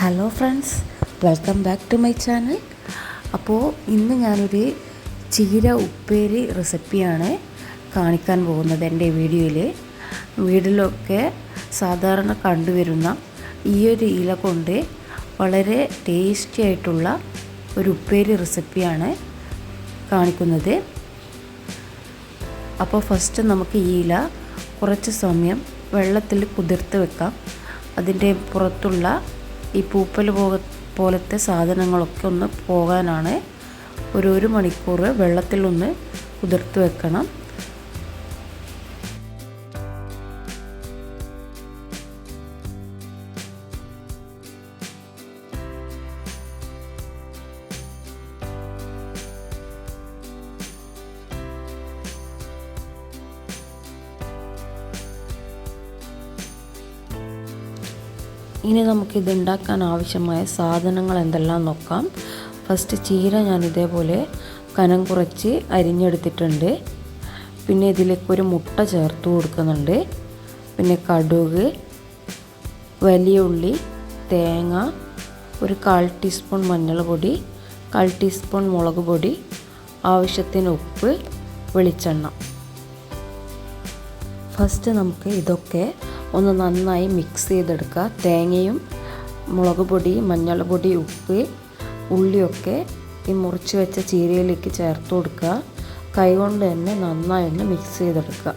Hello friends welcome back to my channel അപ്പോൾ ഇന്ന് ഞാനൊരു ചീര ഉപ്പേരി റെസിപ്പിയാണ് കാണിക്കാൻ പോകുന്നത് എന്റെ വീഡിയോയിൽ വീട്ടിലൊക്കെ സാധാരണ കണ്ടുവരുന്ന ഈ ഒരു ഇല കൊണ്ട് വളരെ ടേസ്റ്റി ആയിട്ടുള്ള ഒരു ഉപ്പേരി റെസിപ്പിയാണ് കാണിക്കുന്നത്. അപ്പോൾ ഫസ്റ്റ് നമുക്ക് ഈ ഇല കുറച്ച് സമയം വെള്ളത്തിൽ കുതിർത്ത് വെക്കാം. അതിന്റെ പുറത്തുള്ള ഈ പൂപ്പൽ പോലത്തെ സാധനങ്ങളൊക്കെ ഒന്ന് പോകാനാണ് ഒരു ഒരു മണിക്കൂർ വെള്ളത്തിലൊന്ന് കുതിർത്ത് വെക്കണം. ഇനി നമുക്കിത് ഉണ്ടാക്കാൻ ആവശ്യമായ സാധനങ്ങൾ എന്തെല്ലാം നോക്കാം. ഫസ്റ്റ് ചീര ഞാൻ ഇതേപോലെ കനം കുറച്ച് അരിഞ്ഞെടുത്തിട്ടുണ്ട്. പിന്നെ ഇതിലേക്ക് ഒരു മുട്ട ചേർത്ത് കൊടുക്കുന്നുണ്ട്. പിന്നെ കടുക് വലിയ ഉള്ളി തേങ്ങ ഒരു കാൽ ടീസ്പൂൺ മഞ്ഞൾ പൊടി കാൽ ടീസ്പൂൺ മുളക് പൊടി ആവശ്യത്തിന് ഉപ്പ് വെളിച്ചെണ്ണ. ഫസ്റ്റ് നമുക്ക് ഇതൊക്കെ ഒന്ന് നന്നായി മിക്സ് ചെയ്തെടുക്കുക. തേങ്ങയും മുളക് പൊടി മഞ്ഞൾ പൊടി ഉപ്പ് ഉള്ളിയൊക്കെ ഈ മുറിച്ച് വെച്ച ചീരയിലേക്ക് ചേർത്ത് കൊടുക്കുക. കൈകൊണ്ട് തന്നെ നന്നായി ഒന്ന് മിക്സ് ചെയ്തെടുക്കുക.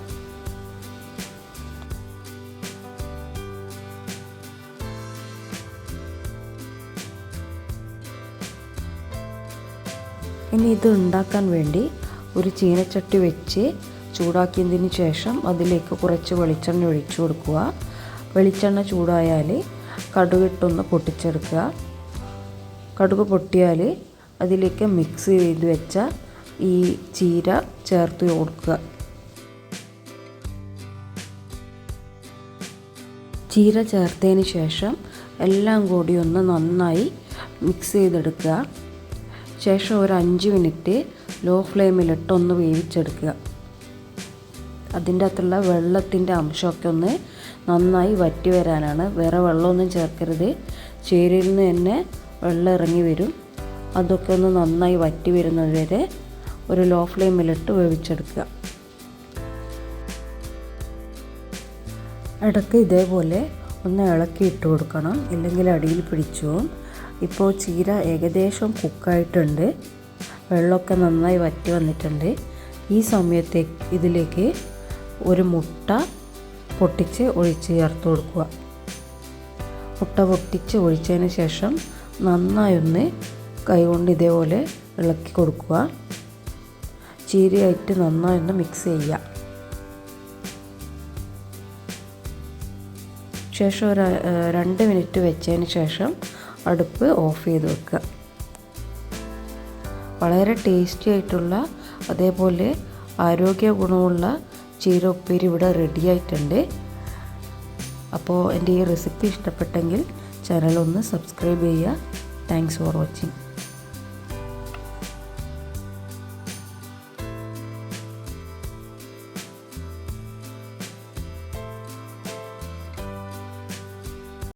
ഇനി ഇത് ഉണ്ടാക്കാൻ വേണ്ടി ഒരു ചീനച്ചട്ടി വെച്ച് ചൂടാക്കിയതിന് ശേഷം അതിലേക്ക് കുറച്ച് വെളിച്ചെണ്ണ ഒഴിച്ചു കൊടുക്കുക. വെളിച്ചെണ്ണ ചൂടായാൽ കടുകിട്ടൊന്ന് പൊട്ടിച്ചെടുക്കുക. കടുക് പൊട്ടിയാൽ അതിലേക്ക് മിക്സ് ചെയ്ത് വെച്ച ഈ ചീര ചേർത്ത് കൊടുക്കുക. ചീര ചേർത്തതിന് ശേഷം എല്ലാം കൂടി ഒന്ന് നന്നായി മിക്സ് ചെയ്തെടുക്കുക. ശേഷം ഒരു അഞ്ച് മിനിറ്റ് ലോ ഫ്ലെയിമിലിട്ടൊന്ന് വേവിച്ചെടുക്കുക. അതിന്റെ അകത്തുള്ള വെള്ളത്തിന്റെ അംശമൊക്കെ ഒന്ന് നന്നായി വറ്റി വരാനാണ്. വേറെ വെള്ളമൊന്നും ചേർക്കരുത്. ചേരിയിൽ നിന്ന് തന്നെ വെള്ളം ഇറങ്ങി വരും. അതൊക്കെ ഒന്ന് നന്നായി വറ്റി വരുന്നത് വരെ ഒരു ലോ ഫ്ലെയിമിലിട്ട് വേവിച്ചെടുക്കുക. ഇടയ്ക്ക് ഇതേപോലെ ഒന്ന് ഇളക്കി ഇട്ട് കൊടുക്കണം. ഇല്ലെങ്കിൽ അടിയിൽ പിടിച്ചു ഇപ്പോൾ ചീര ഏകദേശം കുക്കായിട്ടുണ്ട്. വെള്ളമൊക്കെ നന്നായി വറ്റി വന്നിട്ടുണ്ട്. ഈ സമയത്തേക്ക് ഇതിലേക്ക് ഒരു മുട്ട പൊട്ടിച്ച് ഒഴിച്ച് ചേർത്ത് കൊടുക്കുക. മുട്ട പൊട്ടിച്ച് ഒഴിച്ചതിന് ശേഷം നന്നായി ഒന്ന് കൈകൊണ്ട് ഇതേപോലെ ഇളക്കി കൊടുക്കുക. ചീരയായിട്ട് നന്നായി ഒന്ന് മിക്സ് ചെയ്യുക. ശേഷം ഒരു രണ്ട് മിനിറ്റ് വെച്ചതിന് ശേഷം അടുപ്പ് ഓഫ് ചെയ്ത് വെക്കുക. വളരെ ടേസ്റ്റി ആയിട്ടുള്ള അതേപോലെ ആരോഗ്യ ഗുണമുള്ള ചീര ഉപ്പേരി ഇവിടെ റെഡി ആയിട്ടുണ്ട്. അപ്പോൾ എന്റെ ഈ റെസിപ്പി ഇഷ്ടപ്പെട്ടെങ്കിൽ ചാനൽ ഒന്ന് സബ്സ്ക്രൈബ് ചെയ്യുക. Thanks for watching